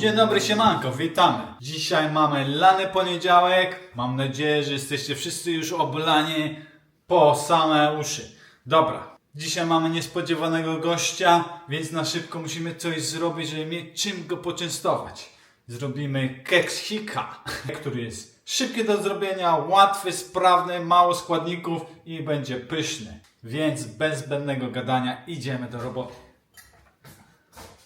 Dzień dobry, siemanko, witamy. Dzisiaj mamy lany poniedziałek. Mam nadzieję, że jesteście wszyscy już oblani po same uszy. Dobra, dzisiaj mamy niespodziewanego gościa, więc na szybko musimy coś zrobić, żeby mieć czym go poczęstować. Zrobimy keksika, który jest szybki do zrobienia, łatwy, sprawny, mało składników i będzie pyszny. Więc bez zbędnego gadania idziemy do roboty.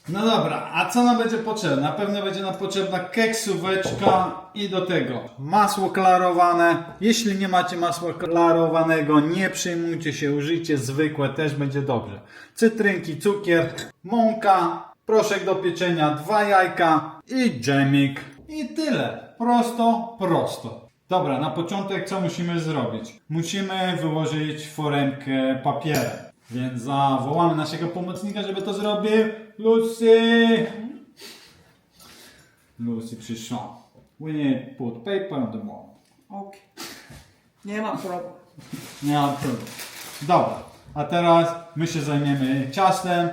No dobra, a co nam będzie potrzebne? Na pewno będzie nam potrzebna keksóweczka i do tego masło klarowane. Jeśli nie macie masła klarowanego, nie przejmujcie się, użyjcie zwykłe, też będzie dobrze. Cytrynki, cukier, mąka, proszek do pieczenia, dwa jajka i dżemik. I tyle. Prosto, prosto. Dobra, na początek co musimy zrobić? Musimy wyłożyć foremkę papierem. Więc zawołamy naszego pomocnika, żeby to zrobił. Lucy! Lucy przyszła. We need put paper on the wall. Okej. Nie ma problemu. Nie ma problemu. Dobra, a teraz my się zajmiemy ciastem,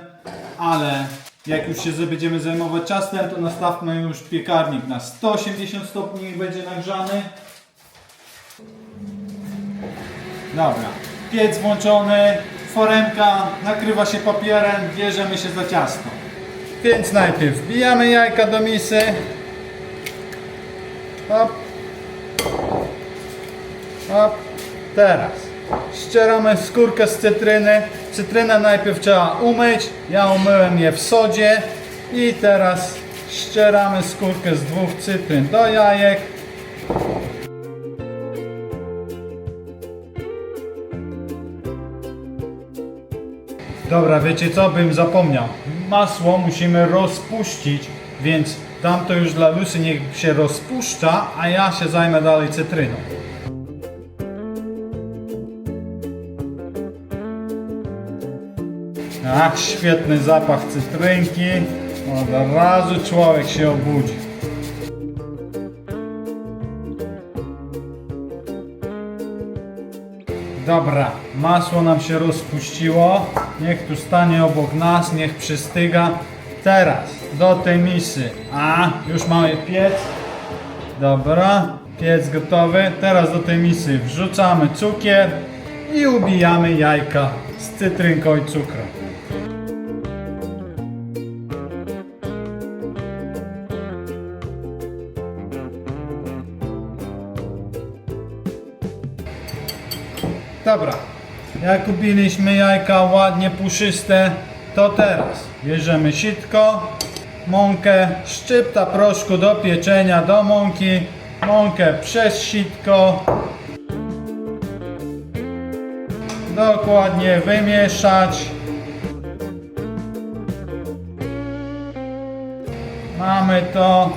ale jak już się będziemy zajmować ciastem, to nastawmy już piekarnik na 180 stopni, niech będzie nagrzany. Dobra, piec włączony, foremka nakrywa się papierem, bierzemy się za ciasto. Więc najpierw wbijamy jajka do misy. Hop. Hop. Teraz ścieramy skórkę z cytryny. Cytrynę najpierw trzeba umyć. Ja umyłem je w sodzie. I teraz ścieramy skórkę z dwóch cytryn do jajek. Dobra, wiecie co? Bym zapomniał. Masło musimy rozpuścić, więc dam to już dla Lucy, niech się rozpuszcza, a ja się zajmę dalej cytryną. Ach, świetny zapach cytrynki. Od razu człowiek się obudzi. Dobra, masło nam się rozpuściło. Niech tu stanie obok nas, niech przystyga. Teraz do tej misy. A, już mamy piec. Dobra, piec gotowy. Teraz do tej misy wrzucamy cukier i ubijamy jajka z cytrynką i cukrem. Jak ubiliśmy jajka ładnie puszyste, to teraz bierzemy sitko, mąkę, szczypta proszku do pieczenia do mąki, mąkę przez sitko, dokładnie wymieszać. Mamy to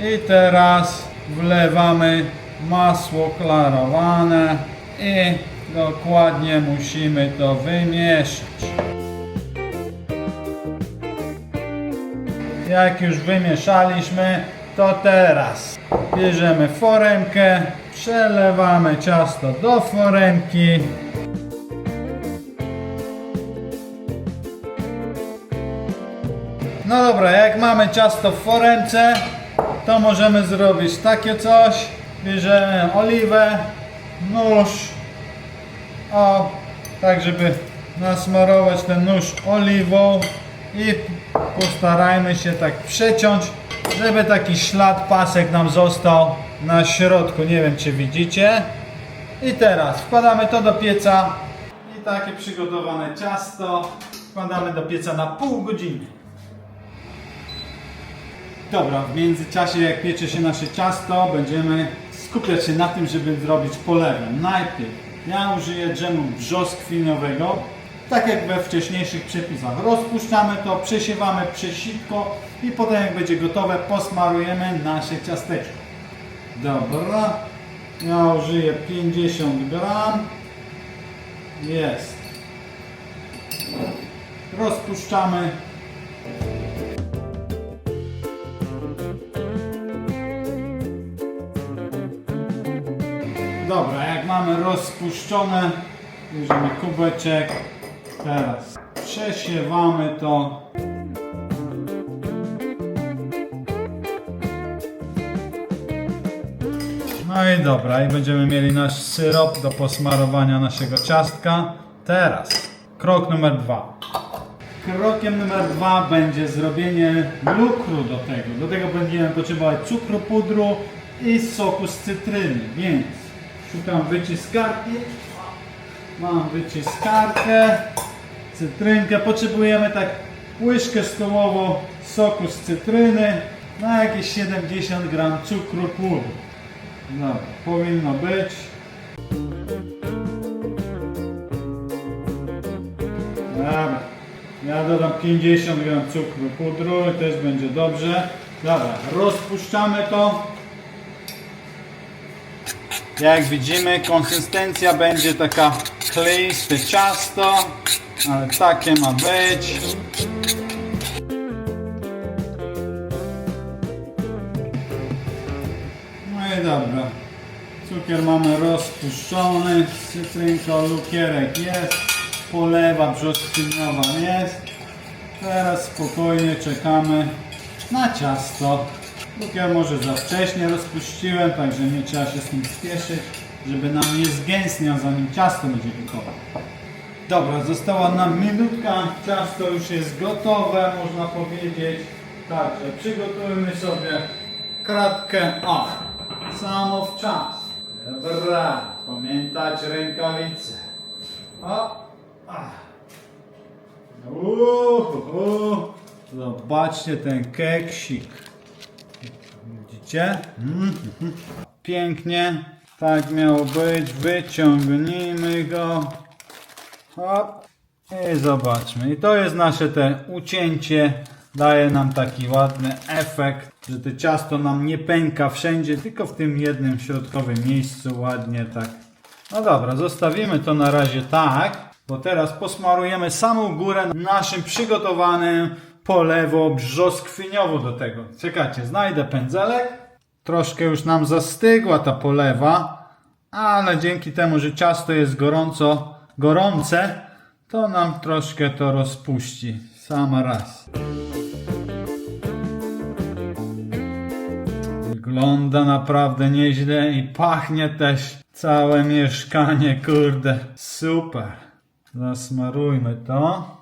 i teraz wlewamy masło klarowane i dokładnie musimy to wymieszać. Jak już wymieszaliśmy, to teraz bierzemy foremkę, przelewamy ciasto do foremki. No dobra, jak mamy ciasto w foremce, to możemy zrobić takie coś. Bierzemy oliwę, nóż, o, tak żeby nasmarować ten nóż oliwą i postarajmy się tak przeciąć, żeby taki ślad pasek nam został na środku. Nie wiem czy widzicie. I teraz wkładamy to do pieca i takie przygotowane ciasto wkładamy do pieca na pół godziny. Dobra, w międzyczasie jak piecze się nasze ciasto, będziemy skupiać się na tym, żeby zrobić polewę. Najpierw ja użyję dżemu brzoskwiniowego, tak jak we wcześniejszych przepisach. Rozpuszczamy to, przesiewamy przez sitko i potem jak będzie gotowe, posmarujemy nasze ciasteczko. Dobra, ja użyję 50 gram. Jest. Rozpuszczamy. Dobra, mamy rozpuszczone, bierzemy kubeczek, teraz przesiewamy to. No i dobra, i będziemy mieli nasz syrop do posmarowania naszego ciastka. Teraz krok numer dwa. Krokiem numer dwa będzie zrobienie lukru do tego. Do tego będziemy potrzebować cukru pudru i soku z cytryny, więc szukam wyciskarki. Mam wyciskarkę, cytrynkę. Potrzebujemy tak łyżkę stołową soku z cytryny na jakieś 70 gram cukru pudru. Dobra, powinno być. Dobra, ja dodam 50 gram cukru pudru i też będzie dobrze. Dobra, rozpuszczamy to. Jak widzimy, konsystencja będzie taka kleiste ciasto, ale takie ma być. No i dobra. Cukier mamy rozpuszczony, cytrynko, lukierek jest, polewa brzoskwiniowa jest. Teraz spokojnie czekamy na ciasto. Lukier może za wcześnie rozpuściłem, także nie trzeba się z tym spieszyć, żeby nam nie zgęstniał zanim ciasto będzie gotowe. Dobra, została nam minutka, ciasto już jest gotowe, można powiedzieć. Także przygotujmy sobie kratkę A. Samo w czas. Dobra, pamiętać rękawice. O, a. Uhu, zobaczcie ten keksik. Pięknie. Tak miało być. Wyciągnijmy go. Hop. I zobaczmy. I to jest nasze te ucięcie. Daje nam taki ładny efekt, że to ciasto nam nie pęka wszędzie, tylko w tym jednym środkowym miejscu ładnie tak. No dobra, zostawimy to na razie tak, bo teraz posmarujemy samą górę naszym przygotowanym polewo brzoskwiniową do tego. Czekajcie, znajdę pędzelek. Troszkę już nam zastygła ta polewa, ale dzięki temu, że ciasto jest gorąco, gorące, to nam troszkę to rozpuści. Sama raz. Wygląda naprawdę nieźle i pachnie też całe mieszkanie, kurde. Super. Zasmarujmy to.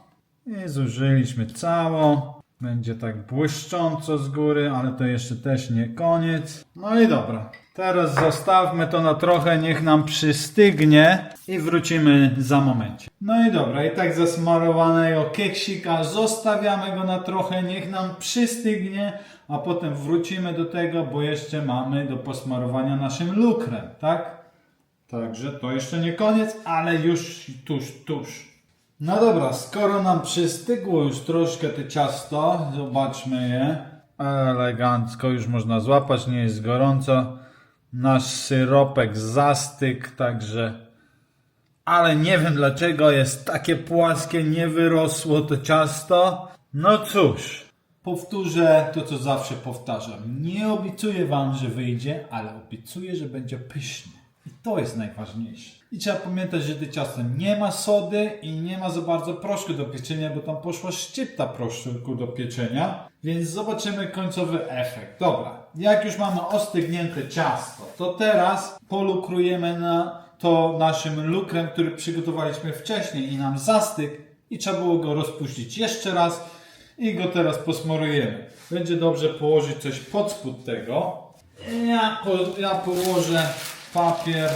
I zużyliśmy cało. Będzie tak błyszcząco z góry, ale to jeszcze też nie koniec. No i dobra. Teraz zostawmy to na trochę, niech nam przystygnie i wrócimy za momencie. No i dobra, i tak zasmarowanego keksika zostawiamy go na trochę, niech nam przystygnie, a potem wrócimy do tego, bo jeszcze mamy do posmarowania naszym lukrem, tak? Także to jeszcze nie koniec, ale już tuż, tuż. No dobra, skoro nam przystygło już troszkę to ciasto, zobaczmy je. Elegancko już można złapać, nie jest gorąco. Nasz syropek zastyk, także... Ale nie wiem dlaczego jest takie płaskie, nie wyrosło to ciasto. No cóż, powtórzę to, co zawsze powtarzam. Nie obiecuję wam, że wyjdzie, ale obiecuję, że będzie pysznie. I to jest najważniejsze. I trzeba pamiętać, że to ciasto nie ma sody i nie ma za bardzo proszku do pieczenia, bo tam poszła szczypta proszku do pieczenia. Więc zobaczymy końcowy efekt. Dobra, jak już mamy ostygnięte ciasto, to teraz polukrujemy na to naszym lukrem, który przygotowaliśmy wcześniej i nam zastyk i trzeba było go rozpuścić jeszcze raz i go teraz posmarujemy. Będzie dobrze położyć coś pod spód tego. Ja, po, ja położę papier.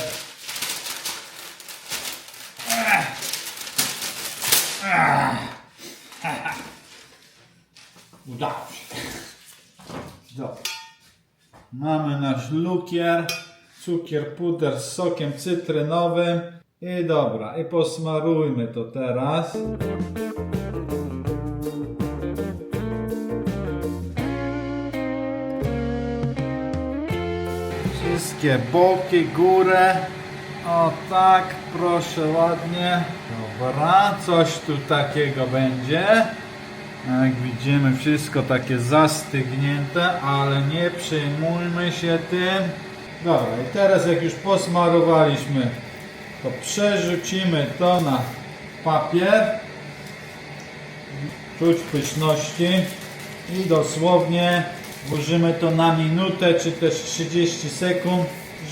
Udało się. Dobra. Mamy nasz lukier, cukier, puder z sokiem cytrynowym. I dobra, i posmarujmy to teraz. Wszystkie boki, górę. O tak, proszę ładnie. Dobra, coś tu takiego będzie. Jak widzimy, wszystko takie zastygnięte, ale nie przejmujmy się tym. Dobra, i teraz jak już posmarowaliśmy, to przerzucimy to na papier. Czuć pyszności i dosłownie włożymy to na minutę czy też 30 sekund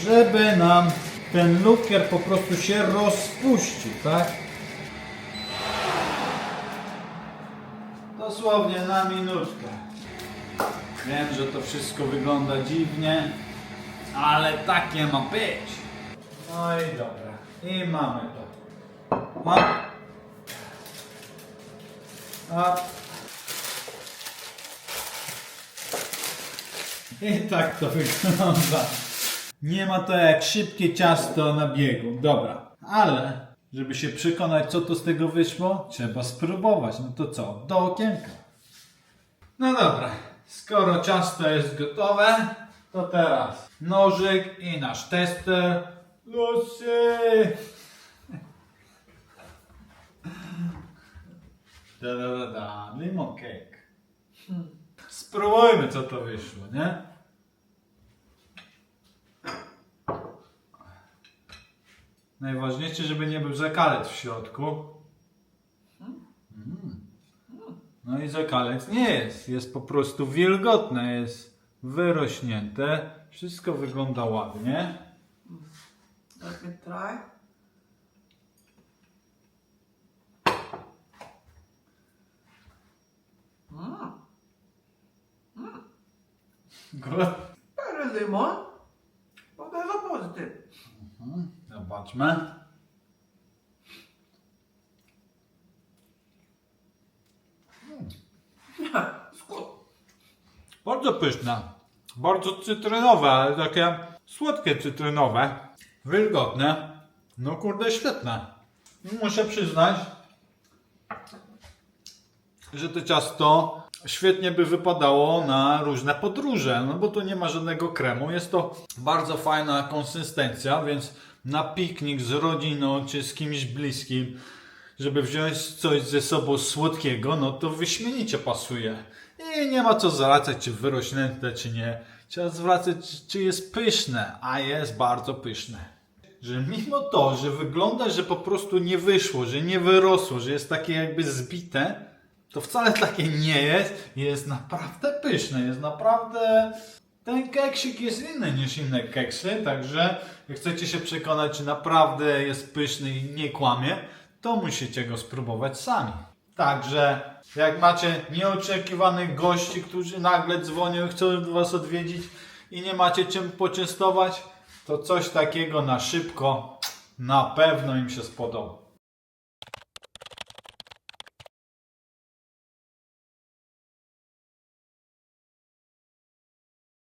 żeby nam ten lukier po prostu się rozpuścił, tak? Dosłownie na minutkę. Wiem, że to wszystko wygląda dziwnie, ale takie ma być. No i dobra. I mamy to. Mam. A. I tak to wygląda. Nie ma to jak szybkie ciasto na biegu. Dobra. Ale, żeby się przekonać, co to z tego wyszło, trzeba spróbować. No to co? Do okienka. No dobra. Skoro ciasto jest gotowe, to teraz nożyk i nasz tester. Lucy! Da, da, da, da. Lemon cake. Spróbujmy, co to wyszło, nie? Najważniejsze, żeby nie był zakalec w środku. Mm. No i zakalec nie jest. Jest po prostu wilgotne, jest wyrośnięte. Wszystko wygląda ładnie. Let me try. Mm. Lemon. But there's a positive. Zobaczmy. Good. Bardzo pyszne. Bardzo cytrynowe, ale takie słodkie cytrynowe. Wilgotne. No kurde, świetne. Muszę przyznać, że to ciasto świetnie by wypadało na różne podróże, no bo tu nie ma żadnego kremu. Jest to bardzo fajna konsystencja, więc na piknik z rodziną czy z kimś bliskim, żeby wziąć coś ze sobą słodkiego, no to wyśmienicie pasuje. I nie ma co zwracać, czy wyrośnięte, czy nie. Trzeba zwracać, czy jest pyszne, a jest bardzo pyszne że mimo to, że wygląda, że po prostu nie wyszło, że nie wyrosło, że jest takie jakby zbite, to wcale takie nie jest. Jest naprawdę pyszne, jest naprawdę... Ten keksik jest inny niż inne keksy, także jak chcecie się przekonać, czy naprawdę jest pyszny i nie kłamie, to musicie go spróbować sami. Także jak macie nieoczekiwanych gości, którzy nagle dzwonią i chcą was odwiedzić i nie macie czym poczęstować, to coś takiego na szybko na pewno im się spodoba.